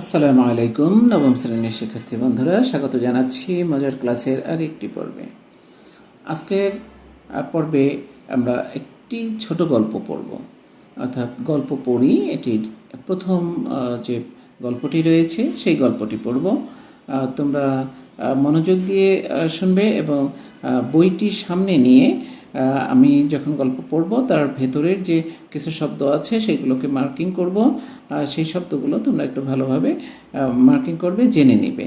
আসসালামু আলাইকুম, নবম শ্রেণির শিক্ষার্থী বন্ধুরা, স্বাগত জানাচ্ছি মজার ক্লাসের আর একটি পর্বে। আজকের পর্বে আমরা একটি ছোট গল্প পড়ব। অর্থাৎ গল্প পড়ি, এটির প্রথম যে গল্পটি রয়েছে, সেই গল্পটি পড়ব। তোমরা মনোযোগ দিয়ে শুনবে এবং বইটি সামনে নিয়ে আমি যখন গল্প পড়ব, তার ভেতরের যে কিছু শব্দ আছে, সেগুলোকে মার্কিং করব। সেই শব্দগুলো তোমরা একটু ভালোভাবে মার্কিং করবে, জেনে নেবে।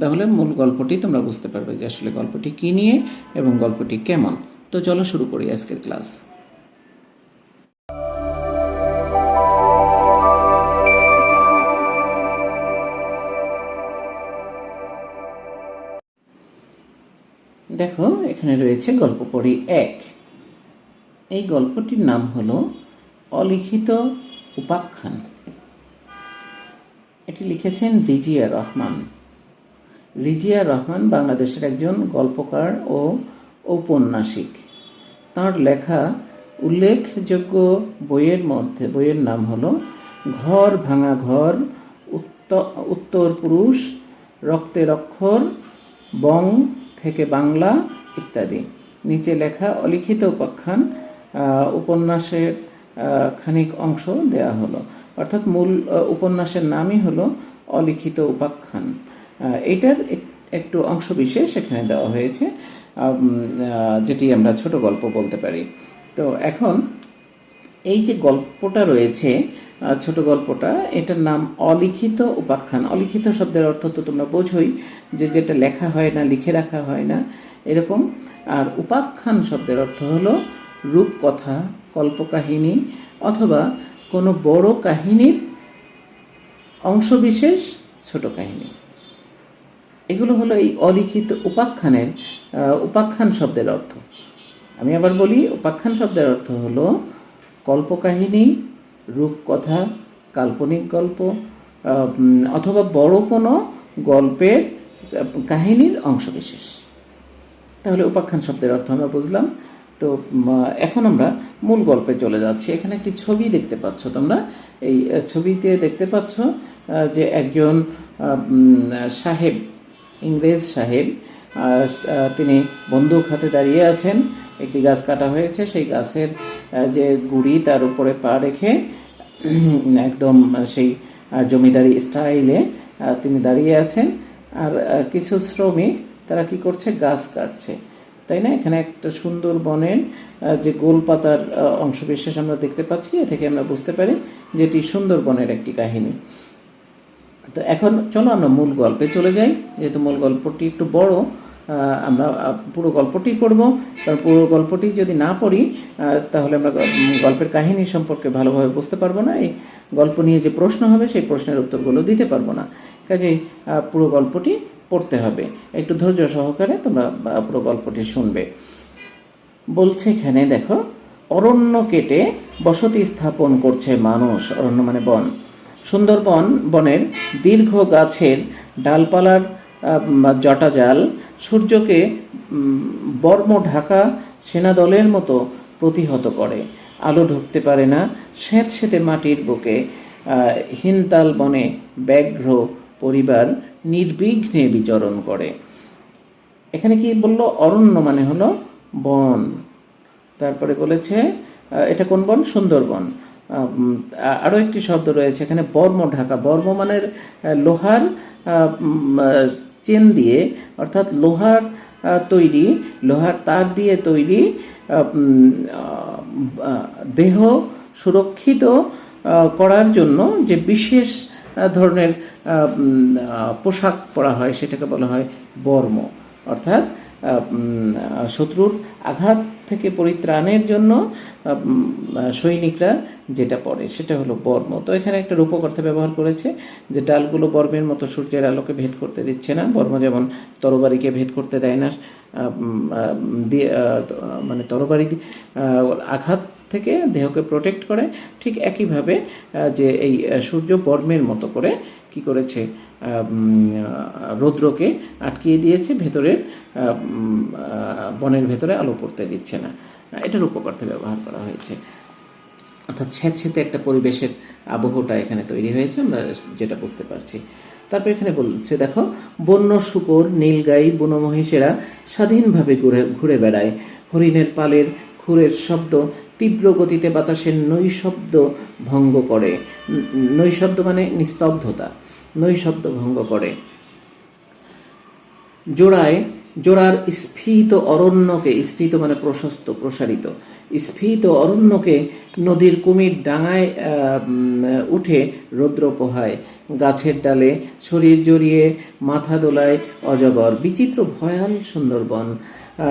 তাহলে মূল গল্পটি তোমরা বুঝতে পারবে যে আসলে গল্পটি কী নিয়ে এবং গল্পটি কেমন। তো চলো শুরু করি আজকের ক্লাস। দেখো, এখানে রয়েছে গল্প পড়ি এক। এই গল্পটির নাম হল অলিখিত উপাখ্যান। এটি লিখেছেন রিজিয়া রহমান। রিজিয়া রহমান বাংলাদেশের একজন গল্পকার ও ঔপন্যাসিক। তার লেখা উল্লেখযোগ্য বইয়ের মধ্যে, বইয়ের নাম হল ঘর ভাঙা ঘর উত্তর পুরুষ রক্তের অক্ষর বং থেকে বাংলা ইত্যাদি। নিচে লেখা অলিখিত উপাখ্যান উপন্যাসের খানিক অংশ দেয়া হলো। অর্থাৎ মূল উপন্যাসের নামই হলো অলিখিত উপাখ্যান। এক- একটু অংশ বিশেষ এখানে দেওয়া হয়েছে যেটি আমরা ছোট গল্প বলতে পারি। তো এখন এই যে গল্পটা রয়েছে ছোট গল্পটা। এটার নাম অলিখিত উপাখ্যান। অলিখিত শব্দের অর্থ তো তোমরা বোঝোই যে যেটা লেখা হয় না, লিখে রাখা হয় না, এরকম। আর উপাখ্যান শব্দের অর্থ হলো রূপকথা, কল্পকাহিনী অথবা কোনো বড় কাহিনীর অংশবিশেষ ছোট কাহিনী। এগুলো হলো এই অলিখিত উপাখ্যানের উপাখ্যান শব্দের অর্থ। আমি আবার বলি, উপাখ্যান শব্দের অর্থ হলো কল্পকাহিনী রূপকথা, কাল্পনিক গল্প অথবা বড় কোনো গল্পের কাহিনীর অংশবিশেষ। তাহলে উপাখ্যান শব্দের অর্থ আমরা বুঝলাম। তো এখন আমরা মূল গল্পে চলে যাচ্ছি। এখানে একটি ছবি দেখতে পাচ্ছ তোমরা। এই ছবিতে দেখতে পাচ্ছ যে একজন সাহেব, ইংরেজ সাহেব তিনি বন্দুক হাতে দাঁড়িয়ে আছেন। একটি গাছ কাটা হয়েছে সেই গাছের যে গুড়ি তার উপরে পা রেখে একদম সেই জমিদারি স্টাইলে তিনি দাঁড়িয়ে আছেন। আর কিছু শ্রমিক তারা কি করছে? গাছ কাটছে। তাই না? এখানে একটা সুন্দর বনের যে গোলপাতার আহ, অংশবিশেষ আমরা দেখতে পাচ্ছি এ থেকে আমরা বুঝতে পারি যেটি সুন্দরবনের একটি কাহিনী। তো এখন চলো আমরা মূল গল্পে চলে যাই যেহেতু মূল গল্পটি একটু বড় আমরা পুরো গল্পটি পড়ব। কারণ পুরো গল্পটি যদি না পড়ি তাহলে আমরা গল্পের কাহিনী সম্পর্কে ভালোভাবে বুঝতে পারব না। এই গল্প নিয়ে যে প্রশ্ন হবে, সেই প্রশ্নের উত্তরগুলো দিতে পারব না। কাজেই পুরো গল্পটি পড়তে হবে। একটু ধৈর্য সহকারে তোমরা পুরো গল্পটি শুনবে। বলছে এখানে, দেখো, অরণ্য কেটে বসতি স্থাপন করছে মানুষ। অরণ্য মানে বন। সুন্দরবন, বনের দীর্ঘ গাছের ডালপালার জটাজাল সূর্যকে বর্ম ঢাকা সেনাদলের মতো প্রতিহত করে। আলো ঢুকতে পারে না স্যাঁত সেতে মাটির বুকে। হিনতাল বনে ব্যাঘ্র পরিবার নির্বিঘ্নে বিচরণ করে। এখানে কি বলল? অরণ্য মানে হলো বন। তারপরে বলেছে এটা কোন বন? সুন্দরবন। আহ, উম, আ- আরও একটি শব্দ রয়েছে এখানে বর্ম ঢাকা। বর্ম মানের লোহার চেন দিয়ে অর্থাৎ লোহার তৈরি লোহার তার দিয়ে তৈরি দেহ সুরক্ষিত করার জন্য যে বিশেষ ধরনের পোশাক পরা হয় সেটাকে বলা হয় বর্ম। অর্থাৎ শত্রুর আঘাত থেকে পরিত্রাণের জন্য সৈনিকরা যেটা পরে সেটা হলো বর্ম। তো এখানে একটা রূপক অর্থে ব্যবহার করেছে, যে ডালগুলো বর্মের মতো সূর্যের আলোকে ভেদ করতে দিচ্ছে না। বর্ম যেমন তরবারিকে ভেদ করতে দেয় না মানে তরবারি আঘাত থেকে দেহকে প্রোটেক্ট করে, ঠিক একইভাবে যে এই সূর্য বর্মের মতো করে কি করেছে রৌদ্রকে আটকিয়ে দিয়েছে, ভেতরের বনের ভেতরে আলো পড়তে দিচ্ছে না। এটা রূপক অর্থে ব্যবহার করা হয়েছে। অর্থাৎ স্যাঁতস্যাঁতে একটা পরিবেশের আবহটা এখানে তৈরি হয়েছে, আমরা যেটা বুঝতে পারছি। তারপর এখানে বলছে, দেখো, বন্য শুকর, নীলগাই বনো মহিষেরা স্বাধীনভাবে ঘুরে ঘুরে বেড়ায়। হরিণের পালের খুরের শব্দ তীব্র গতিতে বাতাসের নৈশব্দ ভঙ্গ করে। নৈশব্দ মানে নিস্তব্ধতা। নৈশব্দ ভঙ্গ করে। জোড়ায় জোড়ার স্ফীত অরণ্যকে, স্ফীত মানে প্রশস্ত, প্রসারিত, স্ফীত অরণ্যকে নদীর কুমির ডাঙায় উঠে রৌদ্র পোহায়, গাছের ডালে শরীর জড়িয়ে মাথা দোলায় অজগর, বিচিত্র ভয়াল সুন্দরবন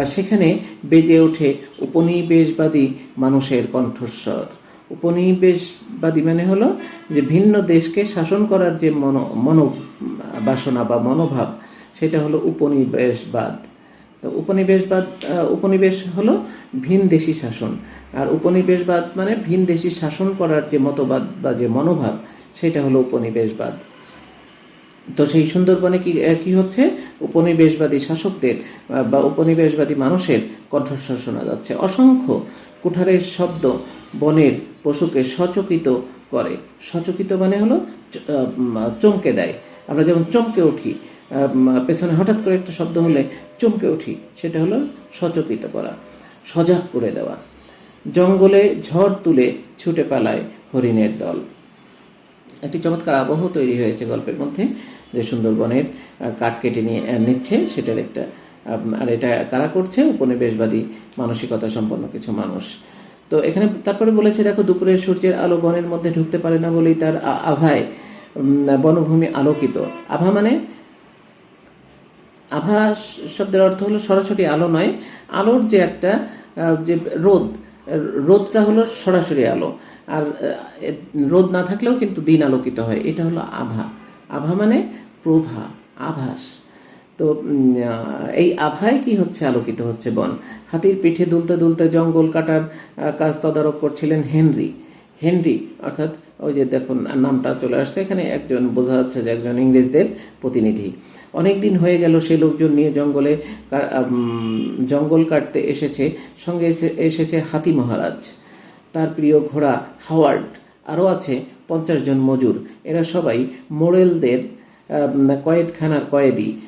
সেখানে বেজে ওঠে উপনিবেশবাদী মানুষের কণ্ঠস্বর। উপনিবেশবাদী মানে হলো যে ভিন্ন দেশকে শাসন করার যে মনো মনো বাসনা বা মনোভাব সেটা হলো উপনিবেশবাদ। তো উপনিবেশবাদ উপনিবেশ হলো ভিনদেশি শাসন। আর উপনিবেশবাদ মানে ভিনদেশি শাসন করার যে মতবাদ বা যে মনোভাব, সেটা হলো উপনিবেশবাদ। তো সেই সুন্দরবনে কি কি হচ্ছে? উপনিবেশবাদী শাসকদের বা উপনিবেশবাদী মানুষের কণ্ঠস্বর শোনা যাচ্ছে। অসংখ্য কুঠারের শব্দ বনের পশুকে সচকিত করে। সচকিত মানে হলো চমকে দেয়। আমরা যেমন চমকে উঠি পেছনে হঠাৎ করে একটা শব্দ হলে চমকে উঠি, সেটা হলো সচকিত করা, সজাগ করে দেওয়া। জঙ্গলে ঝড় তুলে ছুটে পালায় হরিণের দল। একটি চমৎকার আবহ তৈরি হয়েছে গল্পের মধ্যে, যে সুন্দরবনের কাঠ কেটে নিয়ে নিচ্ছে, সেটার একটা আর এটা কারা করছে? উপনিবেশবাদী মানসিকতা সম্পন্ন কিছু মানুষ। তো এখানে তারপরে বলেছে, দেখো, দুপুরের সূর্যের আলো বনের মধ্যে ঢুকতে পারে না বলেই তার আভায় বনভূমি আলোকিত। আভা মানে আভা শব্দের অর্থ হলো সরাসরি আলো নয়, আলোর যে একটা যে রোদ, রোদটা হলো সরাসরি আলো। আর রোদ না থাকলেও কিন্তু দিন আলোকিত হয়। এটা হলো আভা। আভা মানে প্রভা, আভাস। তো এই আভায় কি হচ্ছে? আলোকিত হচ্ছে বন। হাতির পিঠে দুলতে দুলতে জঙ্গল কাটার কাজ তদারক করছিলেন হেনরি। হেনরি, অর্থাৎ ওই যে দেখুন, নামটা চলে আসছে। এখানে একজন বোঝা যাচ্ছে যে একজন ইংরেজদের প্রতিনিধি। অনেক দিন হয়ে গেল সেই লোকজন নিয়ে জঙ্গলে জঙ্গল কাটতে এসেছে, সঙ্গে এসে- এসেছে হাতি মহারাজ। তার প্রিয় ঘোড়া হাওয়ার্ড। আরও আছে পঞ্চাশ জন মজুর। এরা সবাই মোরেলদের কয়েদখানার কয়েদি।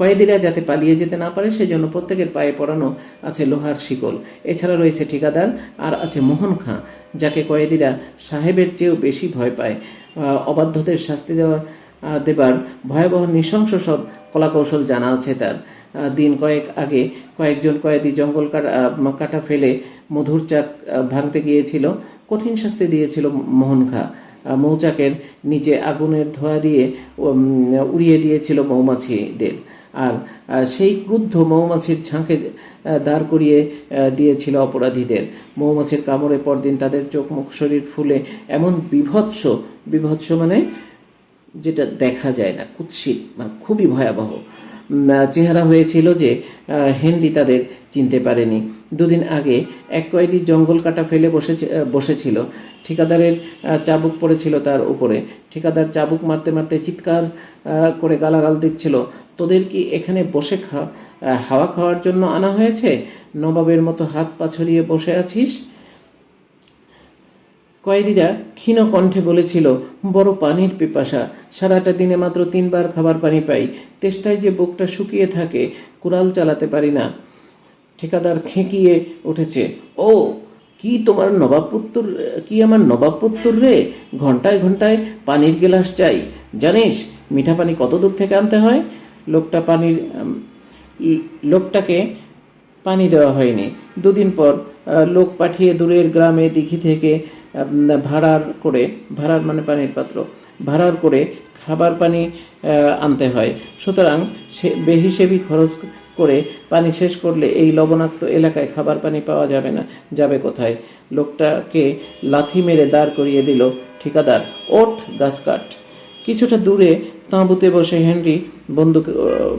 কয়েদিরা যাতে পালিয়ে যেতে না পারে, সেজন্য প্রত্যেকের পায়ে পরানো আছে লোহার শিকল। এছাড়া রয়েছে ঠিকাদার আর আছে মোহন খাঁ, যাকে কয়েদিরা সাহেবের চেয়েও বেশি ভয় পায়। অবাধ্যদের শাস্তি দেওয়া দেবার ভয়াবহ নৃশংস সব কলাকৌশল জানা আছে তার। দিন কয়েক আগে কয়েকজন কয়েদি জঙ্গল কাটা কাটা ফেলে মধুর চাক ভাঙতে গিয়েছিল। কঠিন শাস্তি দিয়েছিল মোহন খা। মৌচাকের নিচে আগুনের ধোঁয়া দিয়ে উড়িয়ে দিয়েছিল মৌমাছিদের। আর সেই ক্রুদ্ধ মৌমাছির ঝাঁকে দাঁড় করিয়ে দিয়েছিল অপরাধীদের। মৌমাছির কামড়ে পরদিন তাদের চোখ মুখ শরীর ফুলে এমন বিভৎস বিভৎস মানে যেটা দেখা যায় না, কুৎসিত মানে খুবই ভয়াবহ। চেহারা হয়েছিল যে হেনরি তাদের চিনতে পারেনি। দুদিন আগে এক কয়েদি জঙ্গল কাটা ফেলে বসে বসেছিল। ঠিকাদারের চাবুক পড়েছিল তার উপরে। ঠিকাদার চাবুক মারতে মারতে চিৎকার করে গালাগাল দিচ্ছিল। তোদের কি এখানে বসে খা হাওয়া খাওয়ার জন্য আনা হয়েছে? নবাবের মতো হাত পা ছড়িয়ে বসে আছিস? কয়েদিরা ক্ষীণ কণ্ঠে বলেছিল, বড় পানির পিপাসা। সারাটা দিনে মাত্র তিনবার খাবার পানি পাই। তেষ্টায় যে বুকটা শুকিয়ে থাকে, কুড়াল চালাতে পারি না। ঠিকাদার খেঁকিয়ে উঠেছে, ও, কি তোমার নবাবপুত্তর কি আমার নবাবপুত্তর রে? ঘন্টায় ঘন্টায় পানির গেলাস চাই। জানিস, মিঠা পানি কত দূর থেকে আনতে হয়? লোকটা পানির লোকটাকে পানি দেওয়া হয়নি। দুদিন পর লোক পাঠিয়ে দূরের গ্রামে দিঘি থেকে ভাড়ার করে, ভাড়ার মানে পানির পাত্র, ভাড়ার করে খাবার পানি আনতে হয়। সুতরাং সে, বেহিসেবি খরচ করে পানি শেষ করলে এই লবণাক্ত এলাকায় খাবার পানি পাওয়া যাবে না, যাবে কোথায়? লোকটাকে লাথি মেরে দাঁড় করিয়ে দিল ঠিকাদার, ওঠ গাছ কাট। কিছুটা দূরে তাঁবুতে বসে হেনরি বন্দুক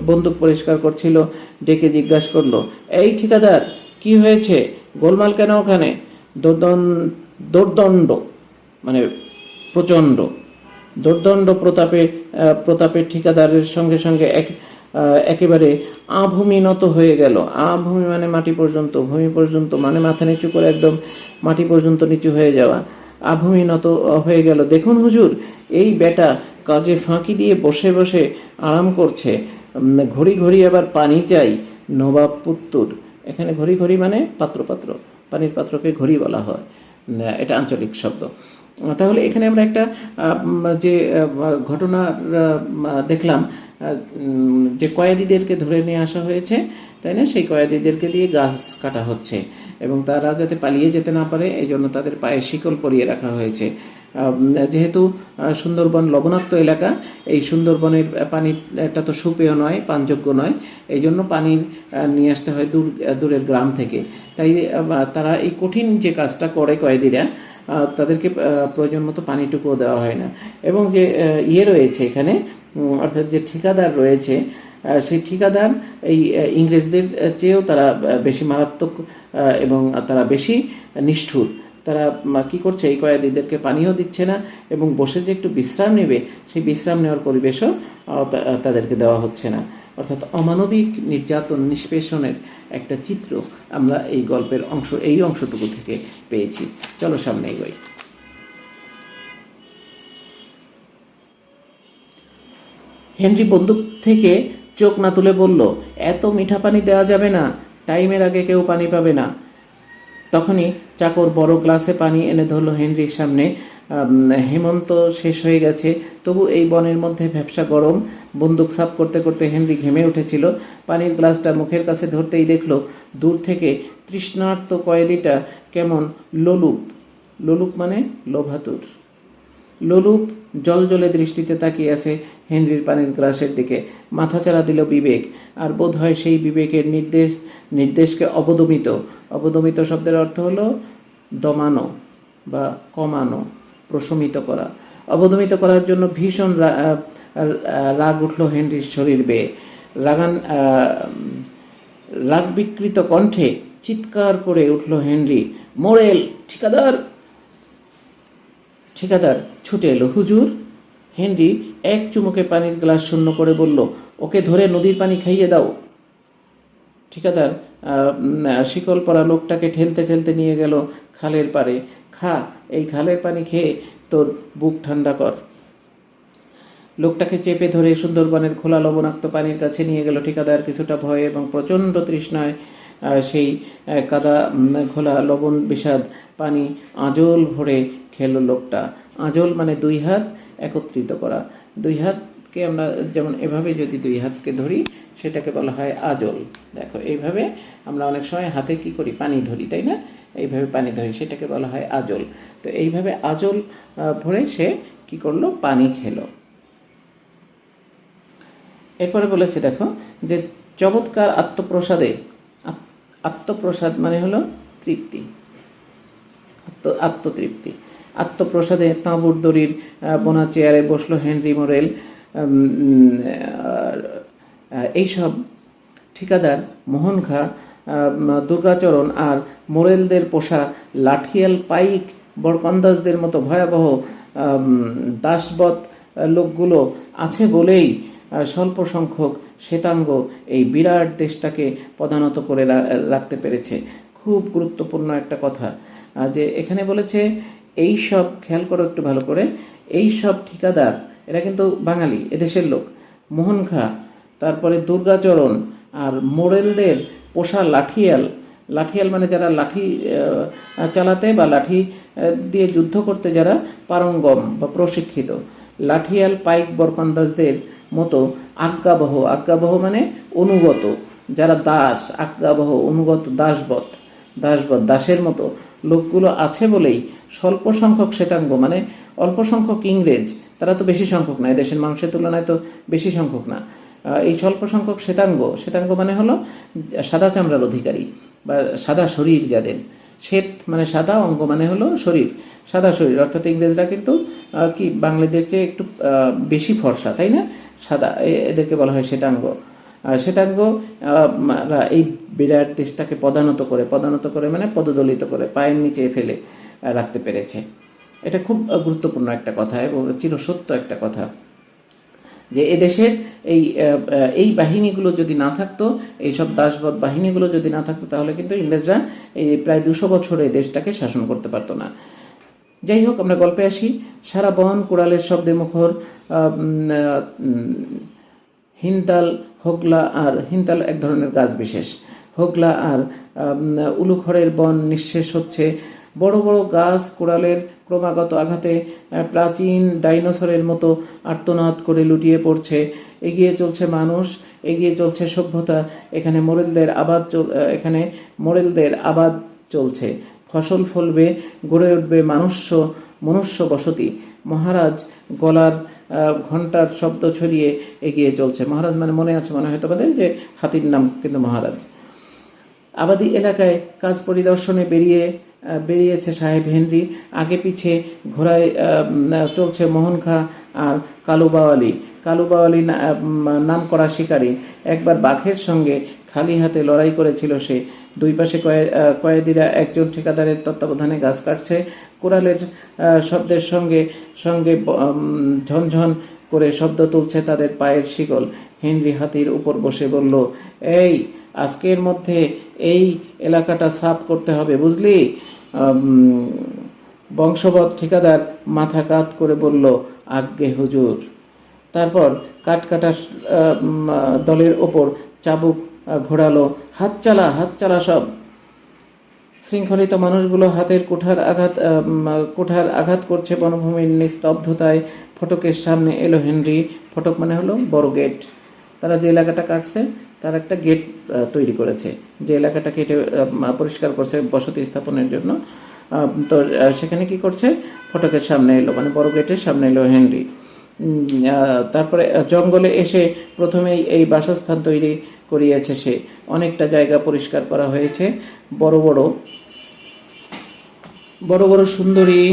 বন্দুক পরিষ্কার করছিল, ডেকে জিজ্ঞাসা করল, এই ঠিকাদার, কি হয়েছে? গোলমাল কেন ওখানে? দোর্দণ্ড মানে প্রচণ্ড। দোর্দণ্ড প্রতাপে প্রতাপের ঠিকাদারের সঙ্গে সঙ্গে এক একেবারে আভূমি নত হয়ে গেল। আভূমি মানে মাটি পর্যন্ত, ভূমি পর্যন্ত মানে মাথা নিচু করে একদম মাটি পর্যন্ত নিচু হয়ে যাওয়া। আভূমি নত হয়ে গেল। দেখুন হুজুর, এই বেটা কাজে ফাঁকি দিয়ে বসে বসে আরাম করছে। ঘড়ি ঘড়ি আবার পানি চাই, নবাব পুত্তুর। এখানে ঘড়ি ঘড়ি মানে পাত্র পাত্র পানির পাত্রকে ঘড়ি বলা হয়। এটা আঞ্চলিক শব্দ। তাহলে এখানে আমরা একটা যে ঘটনা দেখলাম যে কয়েদিদেরকে ধরে নিয়ে আসা হয়েছে, তাই না? সেই কয়েদিদেরকে দিয়ে গাছ কাটা হচ্ছে এবং তারা যাতে পালিয়ে যেতে না পারে এই জন্য তাদের পায়ে শিকল পরিয়ে রাখা হয়েছে। যেহেতু সুন্দরবন লবণাক্ত এলাকা, এই সুন্দরবনের পানিটা তো সুপেয় নয়, পানযোগ্য নয় এই জন্য পানি নিয়ে আসতে হয় দূর দূরের গ্রাম থেকে। তাই তারা এই কঠিন যে কাজটা করে কয়েদিরা তাদেরকে প্রয়োজন মতো পানিটুকুও দেওয়া হয় না। এবং যে ইয়ে রয়েছে এখানে অর্থাৎ যে ঠিকাদার রয়েছে সেই ঠিকাদার, এই ইংরেজদের চেয়েও তারা বেশি মারাত্মক এবং তারা বেশি নিষ্ঠুর। তারা কি করছে? এই কয়েদিদেরকে পানিও দিচ্ছে না এবং বসে যে একটু বিশ্রাম নেবে, সেই বিশ্রাম নেওয়ার পরিবেশও তাদেরকে দেওয়া হচ্ছে না। অর্থাৎ অমানবিক নির্যাতন নিষ্পেষণের একটা চিত্র আমরা এই গল্পের অংশ, এই অংশটুকু থেকে পেয়েছি। চলো সামনে এগোই। হেনরি বন্দুক থেকে চোখ না তুলে বলল, এত মিঠা পানি দেওয়া যাবে না। টাইমের আগে কেউ পানি পাবে না। তখনই চাকর বড় গ্লাসে পানি এনে ধরলো হেনরির সামনে। হেমন্ত শেষ হয়ে গেছে। তবু এই বনের মধ্যে ভ্যাবসা গরম। বন্দুক সাফ করতে করতে হেনরি ঘেমে উঠেছিল। পানির গ্লাসটা মুখের কাছে ধরতেই দেখল, দূর থেকে তৃষ্ণার্ত কয়েদিটা কেমন লোলুপ। লোলুপ মানে লোভাতুর। লোলুপ জল জলে দৃষ্টিতে তাকিয়ে আছে হেনরির পানির গ্লাসের দিকে। মাথাচাড়া দিল বিবেক, আর বোধ হয় সেই বিবেকের নির্দেশ, নির্দেশকে অবদমিত। অবদমিত শব্দের অর্থ হলো দমানো বা কমানো, প্রশমিত করা। অবদমিত করার জন্য ভীষণ রাগ উঠল হেনরির শরীর বেয়ে। রাগান রাগ বিকৃত কণ্ঠে চিৎকার করে উঠল হেনরি, মোরেল, ঠিকাদার! ঠিকাদার ছুটে এলো, হুজুর। হেনরি এক চুমুকে পানির গ্লাস শূন্য করে বলল, ওকে ধরে নদীর পানি খাইয়ে দাও। ঠিকাদার শিকল পরা লোকটাকে ঠেলতে ঠেলতে নিয়ে গেল খালের পাড়ে। খা, এই খালের পানি খেয়ে তোর বুক ঠান্ডা কর। লোকটাকে চেপে ধরে সুন্দরবনের খোলা লবণাক্ত পানির কাছে নিয়ে গেল ঠিকাদার। কিছুটা ভয়ে এবং প্রচণ্ড তৃষ্ণায় সেই কাদা খোলা লবণ, বিষাদ, পানি, আঁজল ভরে খেলো লোকটা। আঁজল মানে দুই হাত একত্রিত করা। দুই হাতকে আমরা যেমন এভাবে যদি দুই হাতকে ধরি, সেটাকে বলা হয় আজল। দেখো, এইভাবে আমরা অনেক সময় হাতে কি করি? পানি ধরি, তাই না? এইভাবে পানি ধরি, সেটাকে বলা হয় আজল। তো এইভাবে আজল ভরে সে কি করল? পানি খেলো। এরপরে বলেছে, দেখো, যে চমৎকার আত্মপ্রসাদে আত- আত্মপ্রসাদ মানে হলো তৃপ্তি। আত্ম আত্মতৃপ্তি। আত্মপ্রসাদে তাঁবুর দড়ির বোনা চেয়ারে বসল হেনরি মোরেল এইসব ঠিকাদার মোহন খা দুর্গাচরণ আর মোরেলদের পোষা লাঠিয়াল পাইক বরকন্দাজদের মতো ভয়াবহ আম, দাসবৎ লোকগুলো আছে বলেই স্বল্প সংখ্যক শ্বেতাঙ্গ এই বিরাট দেশটাকে প্রধানত করে রাখতে পেরেছে। খুব গুরুত্বপূর্ণ একটা কথা। যে এখানে বলেছে, এই সব, খেয়াল করো একটু ভালো করে, এই সব ঠিকাদার, এরা কিন্তু বাঙালি, এদেশের লোক। মোহন খা, তারপরে দুর্গাচরণ আর মোরেলদের পোষা লাঠিয়াল। লাঠিয়াল মানে যারা লাঠি চালাতে বা লাঠি দিয়ে যুদ্ধ করতে যারা পারঙ্গম বা প্রশিক্ষিত। লাঠিয়াল পাইক বরকন্দাজদের মতো আজ্ঞাবহ আজ্ঞাবহ মানে অনুগত, যারা দাস, আজ্ঞাবহ, অনুগত, দাসবৎ দাসবৎ, দাসের মতো লোকগুলো আছে বলেই স্বল্প সংখ্যক শ্বেতাঙ্গ মানে অল্প সংখ্যক ইংরেজ, তারা তো বেশি সংখ্যক না দেশের মানুষের তুলনায় তো বেশি সংখ্যক না। এই স্বল্প সংখ্যক শ্বেতাঙ্গ শ্বেতাঙ্গ মানে হলো সাদা চামড়ার অধিকারী বা সাদা শরীর যাদের। শ্বেত মানে সাদা অঙ্গ মানে হলো শরীর, সাদা শরীর, অর্থাৎ ইংরেজরা কিন্তু কি, বাংলাদেশের চেয়ে একটু বেশি ফর্সা, তাই না? সাদা এদেরকে বলা হয় শ্বেতাঙ্গ। শ্বেতাঙ্গ এই বিরাট দেশটাকে পদানত করে পদানত করে মানে পদদলিত করে, পায়ের নিচে ফেলে রাখতে পেরেছে। এটা খুব গুরুত্বপূর্ণ একটা কথা এবং চিরসত্য একটা কথা। যে এদেশের এই এই বাহিনীগুলো যদি না থাকতো, এইসব দাসবধ বাহিনীগুলো যদি না থাকতো, তাহলে কিন্তু ইংরেজরা এই প্রায় দুশো বছর এই দেশটাকে শাসন করতে পারতো না। যাই হোক, আমরা গল্পে আসি। সারা বন কোড়ালের শব্দে মুখর হিনতাল, হোগলা আর হিনতাল এক ধরনের গাছ বিশেষ। হোগলা আর উলুখড়ের বন নিঃশেষ হচ্ছে। বড় বড় গাছ কোড়ালের ক্রমাগত আঘাতে প্রাচীন ডাইনোসরের মতো আর্তনাদ করে লুটিয়ে পড়ছে। এগিয়ে চলছে মানুষ, এগিয়ে চলছে সভ্যতা, এখানে মোরেলদের আবাদ এখানে মোরেলদের আবাদ চলছে। ফসল ফলবে, গড়ে উঠবে মানুষ্য, মনুষ্য বসতি। মহারাজ গলার ঘণ্টার শব্দ ছড়িয়ে এগিয়ে চলছে। মহারাজ মানে মনে আছে, মনে হয় তোমাদের যে হাতির নাম কিন্তু মহারাজ। আবাদি এলাকায় কাজ পরিদর্শনে বেরিয়ে বেরিয়েছে সাহেব হেনরি। আগে পিছে ঘোড়ায় চলছে মোহন খা আর কালু বাওয়ালি। কালু বাওয়ালি নাম করা শিকারী। একবার বাঘের সঙ্গে খালি হাতে লড়াই করেছিল সে। দুই পাশে কয়ে- কয়েদিরা একজন ঠিকাদারের তত্ত্বাবধানে গাছ কাটছে। কোরালের শব্দের সঙ্গে সঙ্গে ঝনঝন করে শব্দ তুলছে তাদের পায়ের শিকল। হেনরি হাতির উপর বসে বলল, এই আজকের মধ্যে এই এলাকাটা সাফ করতে হবে বুঝলি? উম, বংশবৎ ঠিকাদার মাথা কাত করে বলল আজ্ঞে হুজুর। তারপর কাটকাটা দলের ওপর চাবুক ঘোরালো হাত চালা হাত চালা সব। শৃঙ্খলিত মানুষগুলো হাতের কুঠার আঘাত কুঠার আঘাত করছে বনভূমির নিস্তব্ধতায়। ফটকের সামনে এলো হেনরি ফটক মানে হলো বড় গেট। তারা যে এলাকাটা কাটছে তার একটা গেট তৈরি করেছে। যে এলাকাটা কেটে পরিষ্কার করছে বসতি স্থাপনের জন্য। তো সেখানে কি করছে? ফটকের সামনে এলো মানে বড় গেটের সামনে এলো হেনরি। তারপরে জঙ্গলে এসে প্রথমেই এই বাসস্থান তৈরি করিয়েছে সে। অনেকটা জায়গা পরিষ্কার করা হয়েছে। বড় বড় বড় বড় সুন্দরী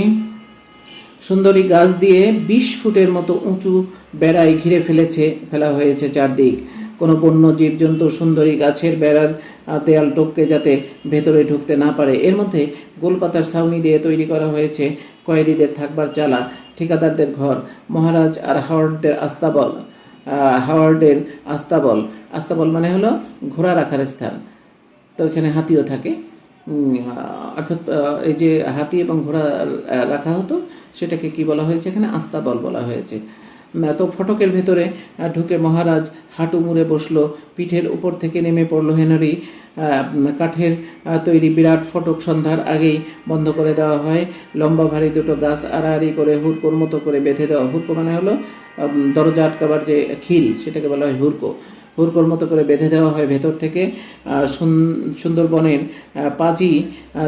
সুন্দরী গাছ দিয়ে বিশ ফুটের মতো উঁচু বেড়ায় ঘিরে ফেলেছে, ফেলা হয়েছে চারদিক। কোনো বন্য জীবজন্তু সুন্দরী গাছের বেড়ার দেয়াল টপকে যাতে ভেতরে ঢুকতে না পারে। এর মধ্যে গোলপাতার ছাউনি দিয়ে তৈরি করা হয়েছে কয়েদিদের থাকবার চালা, ঠিকাদারদের ঘর, মহারাজ আর হাওয়ার্ডদের আস্তাবল হাওয়ার্ডের আস্তাবল। আস্তাবল মানে হলো ঘোড়া রাখার স্থান। তো এখানে হাতিও থাকে। অর্থাৎ এই যে হাতি এবং ঘোড়া রাখা হতো, সেটাকে কি বলা হয়েছে এখানে? আস্তাবল বলা হয়েছে। তো ফটকের ভেতরে ঢুকে মহারাজ হাঁটু মুড়ে বসল। পিঠের উপর থেকে নেমে পড়ল হেনরি। কাঠের তৈরি বিরাট ফটক সন্ধ্যার আগেই বন্ধ করে দেওয়া হয়। লম্বা ভারী দুটো গাছ আড়াআড়ি করে হুড়কোর মতো করে বেঁধে দেওয়া। হুড়কো মানে হলো দরজা আটকাবার যে খিল, সেটাকে বলা হয় হুড়কো। হুড়কোর মতো করে বেঁধে দেওয়া হয় ভেতর থেকে। আর সুন- সুন্দরবনের পাজি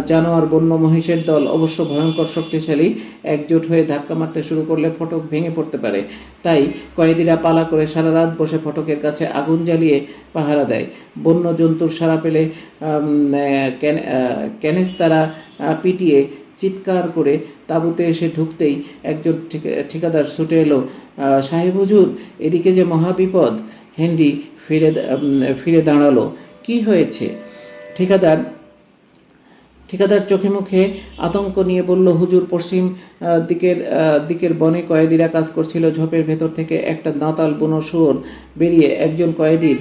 জানোয়ার বন্য মহিষের দল অবশ্য ভয়ঙ্কর শক্তিশালী একজোট হয়ে ধাক্কা মারতে শুরু করলে ফটক ভেঙে পড়তে পারে। তাই কয়েদিরা পালা করে সারা রাত বসে ফটকের কাছে আগুন জ্বালিয়ে পাহারা দেয়। বন্য জন্তুর সারা পেলে আম, আহ, ক্যান- আহ, ক্যানিস্তারা আহ, পিটিয়ে চিৎকার করে তাঁবুতে এসে ঢুকতেই একজন ঠিকা- ঠিকাদার ছুটে এলো সাহেব হুজুর এদিকে যে মহাবিপদ হেনরি ফিরে ফিরে দাঁড়াল। কি হয়েছে? ঠিকাদার ঠিকাদার চোখে মুখে আতঙ্ক নিয়ে বলল, হুজুর, পশ্চিম দিকের দিকের বনে কয়েদিরা কাজ করছিল। ঝোপের ভেতর থেকে একটা দাঁতাল বুনো শুয়োর বেরিয়ে একজন কয়েদির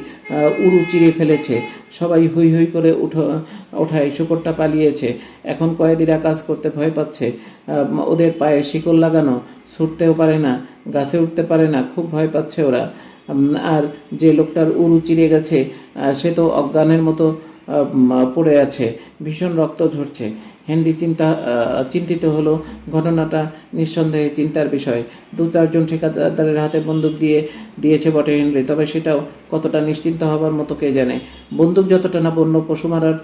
উড়ু চিরে ফেলেছে। সবাই হৈ হৈ করে উঠো, ওঠায়, শুকরটা পালিয়েছে। এখন কয়েদিরা কাজ করতে ভয় পাচ্ছে। ওদের পায়ে শিকল লাগানো, ছুটতেও পারে না, গাছে উঠতে পারে না, খুব ভয় পাচ্ছে ওরা। আর যে লোকটার উরু চিরে গেছে সে তো অজ্ঞানের মতো পড়ে আছে, ভীষণ রক্ত ঝরছে। হেনরি চিন্তা চিন্তিত হলো। ঘটনাটা নিঃসন্দেহে চিন্তার বিষয়। দু চারজন ঠিকাদারের হাতে বন্দুক দিয়ে দিয়েছে বটে হেনরি, তবে সেটাও কতটা নিশ্চিন্ত হবার মতো কে জানে। বন্দুক যতটা না বন্য পশু মারার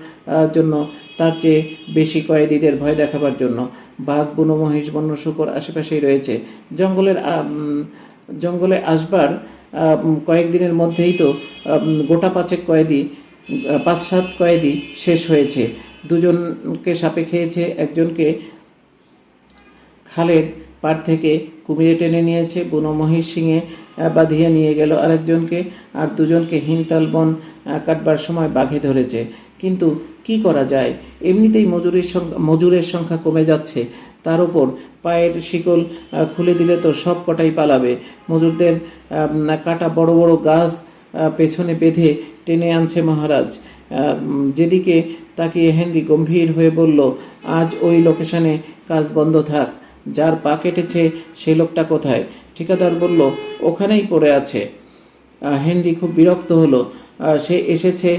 জন্য, তার চেয়ে বেশি কয়েদিদের ভয় দেখাবার জন্য। বাঘ, বুনো মহিষ, বন্য শুকর আশেপাশেই রয়েছে। জঙ্গলের জঙ্গলে আসবার কয়েকদিনের মধ্যেই তো গোটা পাঁচেক কয়েদি পাঁচ সাত কয়েদি শেষ হয়েছে। দুজনকে সাপে খেয়েছে, একজনকে খালের পার থেকে কুমিরে টেনে নিয়েছে, বুনো মহিষ সিংয়ে বাঁধিয়ে নিয়ে গেল আরেকজনকে আর দুজনকে হিমতাল বন কাটবার সময় বাঘে ধরেছে। কিন্তু কি করা যায়? এমনিতেই মজুরির সংখ্যা, মজুরের সংখ্যা কমে যাচ্ছে। তার উপর পায়ের শিকল খুলে দিলে তো সব কটাই পালাবে। মজুরদের কাটা বড় বড় গাছ পেছনে বেঁধে টেনে আনছে মহারাজ। যেদিকে তাকিয়ে হেনরি গম্ভীর হয়ে বলল, আজ ওই লোকেশনে কাজ বন্ধ থাক। যার পা কেটেছে সেই লোকটা কোথায়? ঠিকাদার বলল, ওখানেই পড়ে আছে। হেনরি খুব বিরক্ত হলো। সে এসেছে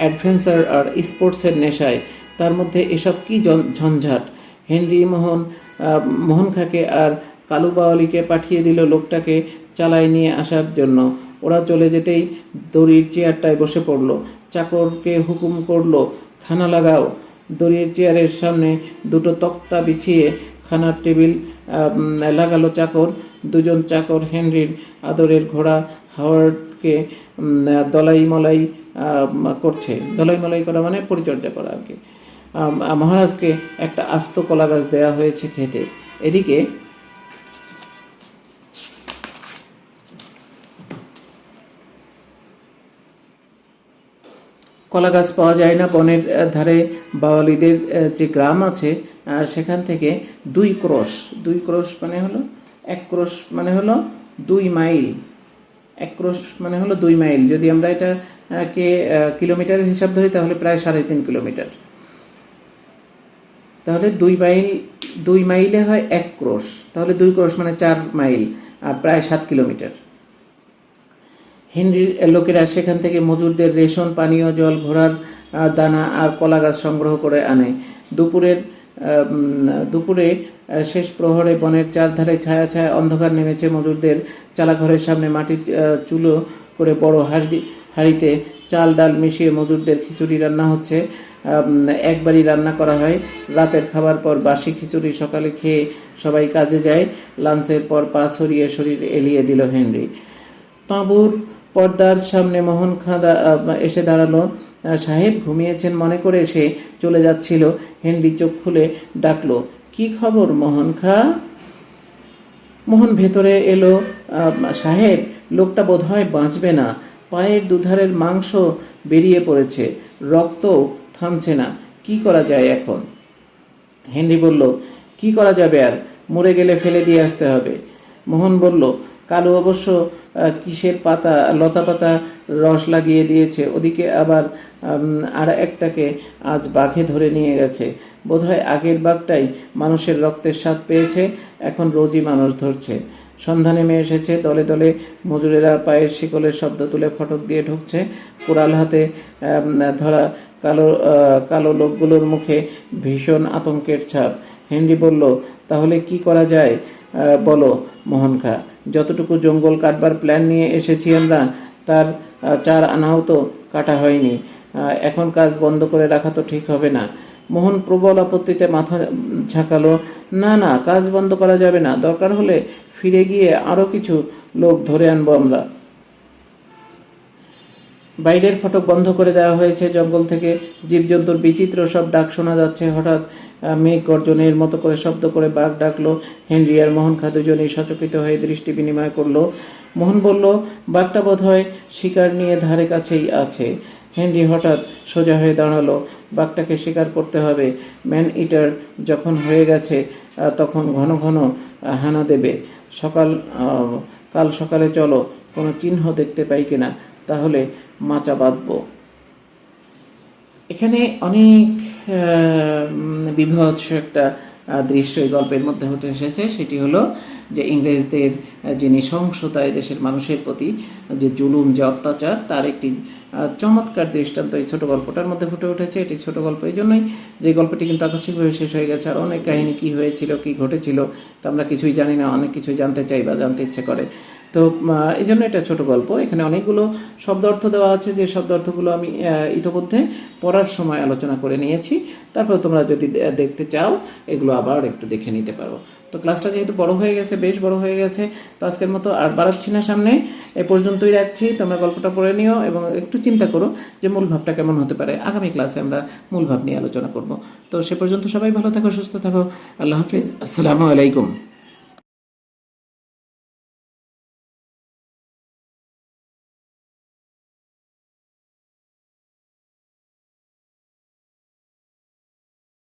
অ্যাডভেঞ্চার আর স্পোর্টসের নেশায়। তার মধ্যে এসব কি ঝঞ্ঝাট? হেনরি মোহন মোহন খাকে আর কালু বাওয়ালিকে পাঠিয়ে দিল লোকটাকে চালায় নিয়ে আসার জন্য। ওরা চলে যেতেই দড়ির চেয়ারটায় বসে পড়ল। চাকরকে হুকুম করল, খানা লাগাও। দড়ির চেয়ারের সামনে দুটো তক্তা বিছিয়ে খানার টেবিল লাগালো চাকর। দুজন চাকর হেনরির আদরের ঘোড়া হাওয়ার্ডকে দলাই মলাই করছে। দলাই মলাই করা মানে পরিচর্যা করা আর কি। মহারাজকে একটা আস্ত কলা গাছ দেওয়া হয়েছে খেতে। এদিকে কলা গাছ পাওয়া যায় না বনের ধারে বাওয়ালিদের যে গ্রাম আছে সেখান থেকে দুই ক্রোশ দুই ক্রোশ মানে হলো এক ক্রোশ মানে হলো দুই মাইল এক ক্রোশ মানে হলো দুই মাইল। যদি আমরা এটা কে আহ, কিলোমিটারের হিসাব ধরি তাহলে প্রায় সাড়ে তিন কিলোমিটার। তাহলে দুই মাইল দুই মাইলে হয় এক ক্রোশ তাহলে দুই ক্রোশ মানে চার মাইল আর প্রায় সাত কিলোমিটার। হেনরির লোকেরা সেখান থেকে মজুরদের রেশন, পানীয়, জল, ঘোড়ার দানা আর কলা গাছ সংগ্রহ করে আনে। দুপুরের দুপুরে শেষ প্রহরে বনের চারধারে ছায়া ছায়া অন্ধকার নেমেছে মজুরদের চালাঘরের সামনে মাটির চুলো করে বড় হাড়ি, হাঁড়িতে চাল, ডাল মিশিয়ে মজুরদের খিচুড়ি রান্না হচ্ছে। একবারই রান্না করা হয়। রাতের খাবার পর বাসি খিচুড়ি সকালে খেয়ে সবাই কাজে যায়। লাঞ্চের পর পা সরিয়ে শরীর এলিয়ে দিল হেনরি। তাঁবুর পর্দার সামনে মোহন খাঁ এসে দাঁড়াল। সাহেব ঘুমিয়েছেন মনে করে সে চলে যাচ্ছিল। হেনরি চোখ খুলে ডাকলো, কি খবর মোহন খা? মোহন ভেতরে এলো সাহেব, লোকটা বোধহয় বাঁচবে না। পায়ের দুধারের মাংস বেরিয়ে পড়েছে, রক্ত থামছে না। কি করা যায় এখন? হেনরি বলল, কি করা যাবে আর? মরে গেলে ফেলে দিয়ে আসতে হবে। মোহন বলল কালু অবশ্য কিসের পাতা, লতা পাতা রস লাগিয়ে দিয়েছে। ওদিকে আবার আর একটাকে আজ বাঘে ধরে নিয়ে গেছে। বোধহয় আগের বাঘটাই মানুষের রক্তের স্বাদ পেয়েছে, এখন রোজই মানুষ ধরছে। সন্ধ্যা নেমে এসেছে, দলে দলে মজুরেরা পায়ের শিকলের শব্দ তুলে ফটক দিয়ে ঢুকছে। কোরাল হাতে ধরা কালো কালো লোকগুলোর মুখে ভীষণ আতঙ্কের ছাপ। হেনরি বলল, তাহলে কি করা যায়? বলো মোহন খা যতটুকু জঙ্গল কাটবার প্ল্যান নিয়ে এসেছি আমরা, তার চার আনাও তো কাটা হয়নি। এখন কাজ বন্ধ করে রাখা তো ঠিক হবে না। মোহন প্রবল আপত্তিতে মাথা ঝাঁকালো, না না, কাজ বন্ধ করা যাবে না। দরকার হলে ফিরে গিয়ে আরও কিছু লোক ধরে আনব আমরা। বাইরের ফটক বন্ধ করে দেওয়া হয়েছে জঙ্গল থেকে। জীবজন্তুর বিচিত্র সব ডাক শোনা যাচ্ছে। হঠাৎ মেঘ গর্জনের মতো করে শব্দ করে বাঘ ডাকলো। হেনরি আর মোহন খা দুজনেই সচকিত হয়ে দৃষ্টি বিনিময় করল। মোহন বলল, বাঘটা বোধ হয় শিকার নিয়ে ধারে কাছেই আছে। হেনরি হঠাৎ সোজা হয়ে দাঁড়াল। বাঘটাকে শিকার করতে হবে। ম্যান ইটার যখন হয়ে গেছে তখন ঘন ঘন হানা দেবে। সকাল কাল সকালে চলো, কোনো চিহ্ন দেখতে পাই কিনা। তাহলে মাচা বাঁধবো। এখানে অনেক বিভৎস একটা দৃশ্য এই গল্পের মধ্যে উঠে এসেছে। সেটি হলো যে ইংরেজদের যে নৃশংসতা দেশের মানুষের প্রতি যে জুলুম, যে অত্যাচার, তার একটি চমৎকার দৃষ্টান্ত এই ছোট গল্পটার মধ্যে ফুটে উঠেছে। এটি ছোট গল্প এই জন্যই যে গল্পটি কিন্তু আকস্মিকভাবে শেষ হয়ে গেছে। আর অনেক কাহিনী কী হয়েছিল, কি ঘটেছিল, তা আমরা কিছুই জানি না। অনেক কিছুই জানতে চাই বা জানতে ইচ্ছে করে। তো এই জন্য এটা ছোট গল্প। এখানে অনেকগুলো শব্দ অর্থ দেওয়া আছে, যে শব্দ অর্থগুলো আমি ইতোমধ্যে পড়ার সময় আলোচনা করে নিয়েছি। তারপর তোমরা যদি দেখতে চাও, এগুলো আবার একটু দেখে নিতে পারো। তো ক্লাসটা যেহেতু বড় হয়ে গেছে, বেশ বড় হয়ে গেছে, তো আজকের মতো আর বাড়াচ্ছি না সামনে। এ পর্যন্তই রাখছি। তোমরা গল্পটা পড়ে নিও এবং একটু চিন্তা করো যে মূল ভাবটা কেমন হতে পারে। আগামী ক্লাসে আমরা মূল ভাব নিয়ে আলোচনা করব। তো সে পর্যন্ত সবাই ভালো থাকো, সুস্থ থাকো। আল্লাহ হাফিজ। আসসালামু আলাইকুম।